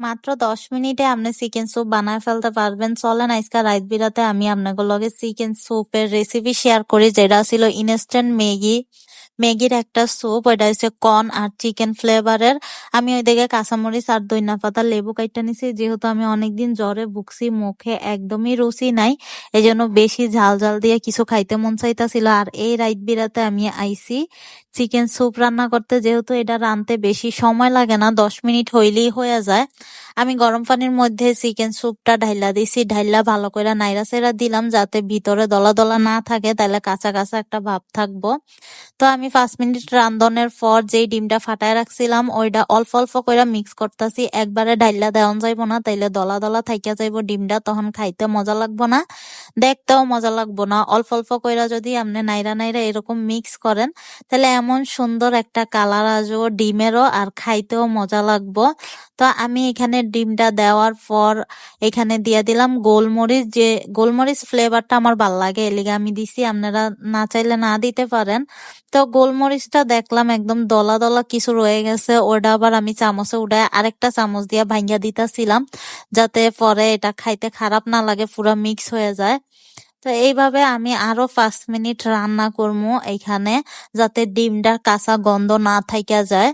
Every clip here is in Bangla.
মাত্র ১০ মিনিটে আপনি চিকেন স্যুপ বানায় ফেলতে পারবেন। চলেন আজকে রাইত বিরাতে আমি আপনাদের লগে চিকেন স্যুপের রেসিপি শেয়ার করি, যেটা ছিল ইনস্ট্যান্ট ম্যাগি। ম্যাগির একটা স্যুপ ওইটা হচ্ছে কর্ন আর চিকেন ফ্লেভারের আমি ওইদিকে কাঁচামরিচ আর দইনা পাতা লেবু কাইটা নিছি, যেহেতু আমি অনেকদিন জ্বরে ভুগছি, মুখে একদমই রুচি নাই এই জন্য বেশি ঝাল ঝাল দিয়ে কিছু খাইতে মন চাইতাছিল। আর এই রাইত বিরাতে আমি আইছি চিকেন স্যুপ রান্না করতে, যেহেতু এটা রানতে বেশি সময় লাগে না, দশ মিনিট হইলেই হয়ে যায়। আমি গরম পানির মধ্যে চিকেন স্যুপটা ঢাইলা দিছি, ঢাইলা ভালো করে নাইরা সেরা দিলাম যাতে ভিতরে দলা দলা না থাকে তাহলে কাঁচা কাঁচা একটা ভাব থাকব। তো আমি পাঁচ মিনিট রান্ধনের পর যেই ডিমটা ফাটায় রাখছিলাম, ওইটা অল্প অল্প করে মিক্স করতেছি। একবারে ডাইলা দেওয়ান যাইবো না, তাইলে দলা দলা থাইকা যাইবো ডিমটা, তখন খাইতে মজা লাগবো না, দেখতেও মজা লাগবো না। অল্প অল্প কইরা যদি আপনি নাইরা নাইরা এরকম মিক্স করেন তাহলে এমন সুন্দর একটা কালার আসব ডিমেরও আর খাইতেও মজা লাগবো। তো আমি এখানে ডিমটা দেওয়ার পর এখানে দিয়ে দিলাম গোলমরিচ। যে গোলমরিচ ফ্লেভারটা আমার ভালো লাগে এলিগে আমি দিছি, আপনারা না চাইলে না দিতে পারেন। তো গোলমরিচটা দেখলাম একদম দলা দলা কিছু রয়ে গেছে, ওটা আবার আমি চামচে উঠায় আরেকটা চামচ দিয়ে ভাঙ্গা দিতেছিলাম, যাতে পরে এটা খাইতে খারাপ না লাগে, পুরো মিক্স হয়ে যায়। তো এইভাবে আমি আরও পাঁচ মিনিট রান্না করব এখানে, যাতে ডিমটার কাঁচা গন্ধ না থাইকা যায়।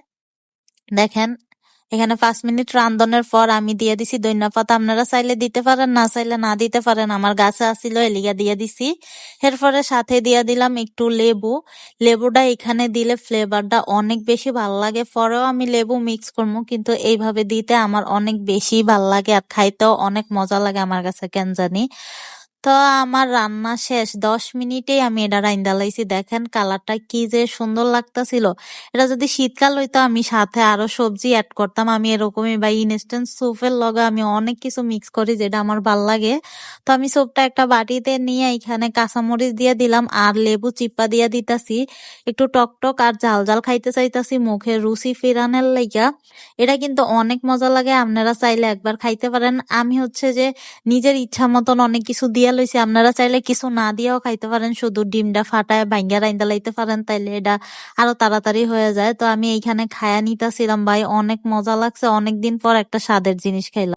দেখেন এখানে পাঁচ মিনিট রান্ধনের পর আমি দিয়ে দিছি ধনিয়া পাতা আপনারা চাইলে দিতে পারেন, না চাইলে না দিতে পারেন। আমার গাছে আসিল এলিগা দিয়ে দিছি। এরপরে সাথে দিয়ে দিলাম একটু লেবু। লেবুটা এখানে দিলে ফ্লেভারটা অনেক বেশি ভালো লাগে। পরেও আমি লেবু মিক্স করব, কিন্তু এইভাবে দিতে আমার অনেক বেশি ভালো লাগে আর খাইতেও অনেক মজা লাগে আমার কাছে, কেন জানি। তো আমার রান্না শেষ। দশ মিনিটেই আমি এটা রাইন্দা লাইছি। দেখেন কালারটা কি যে সুন্দর লাগতাছিল। এটা যদি শীতকাল হইতো আমি সাথে আরও সবজি অ্যাড করতাম। আমি এরকমই বা ইনস্ট্যান্ট স্যুপের লগে আমি অনেক কিছু মিক্স করি যেটা আমার ভালো লাগে। তো আমি স্যুপটা একটা বাটিতে নিয়ে এখানে কাঁচামরিচ দিয়ে দিলাম আর লেবু চিপা দিয়ে দিতাছি। একটু টক টক আর জাল জাল খাইতে চাইতাছি মুখে রুচি ফিরানের লাইগা এটা কিন্তু অনেক মজা লাগে। আপনারা চাইলে একবার খাইতে পারেন। আমি হচ্ছে যে নিজের ইচ্ছা মতন অনেক কিছু দিয়ে লইছি, আপনারা চাইলে কিছু না দিয়েও খাইতে পারেন, শুধু ডিমটা ফাটায় ভাঙ্গা রাইন্দা লাইতে পারেন, তাইলে এটা আরও তাড়াতাড়ি হয়ে যায়। তো আমি এইখানে খায়া নিতেছিলাম, ভাই, অনেক মজা লাগছে, অনেকদিন পর একটা স্বাদের জিনিস খাইলাম।